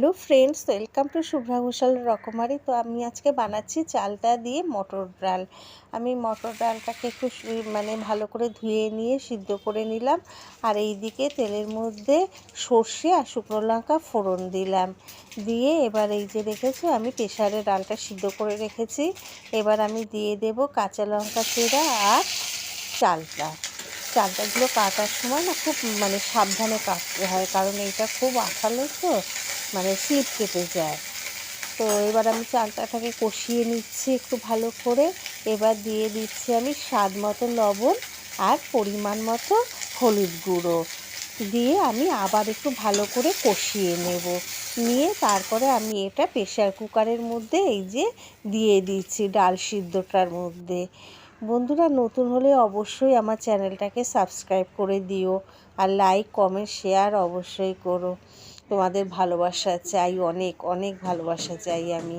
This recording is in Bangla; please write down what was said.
Hello friends, welcome to Shubhra Ghoshal রকমারি। তো আমি আজকে বানাচ্ছি চালটা দিয়ে মটর ডাল। আমি মটর ডালটাকে একটু মানে ভালো করে ধুয়ে নিয়ে সিদ্ধ করে নিলাম। আর এই দিকে তেলের মধ্যে সর্ষে আর শুকনো লঙ্কা ফোড়ন দিলাম। দিয়ে এবার এই যে রেখেছি আমি প্রেশারে ডালটা সিদ্ধ করে রেখেছি। এবার আমি দিয়ে দেব কাঁচা লঙ্কা চেরা আর চালটা। চালটাগুলো কাটার সময় না খুব মানে সাবধানে কাটতে হয়, কারণ এটা খুব আঠালো তো। মানে স্লিপ কেটে যায়। তো এবার আমি চালটাটাকে কষিয়ে নিচ্ছি একটু ভালো করে। এবার দিয়ে দিচ্ছি আমি স্বাদ মতো লবণ আর পরিমাণ মতো হলুদ গুঁড়ো। দিয়ে আমি আবার একটু ভালো করে কষিয়ে নেব। নিয়ে তারপরে আমি এটা প্রেশার কুকারের মধ্যে এই যে দিয়ে দিচ্ছি ডাল সিদ্ধটার মধ্যে। বন্ধুরা, নতুন হলে অবশ্যই আমার চ্যানেলটাকে সাবস্ক্রাইব করে দিও আর লাইক, কমেন্ট, শেয়ার অবশ্যই করো। তোমাদের ভালোবাসা চাই অনেক অনেক ভালোবাসা চাই আমি।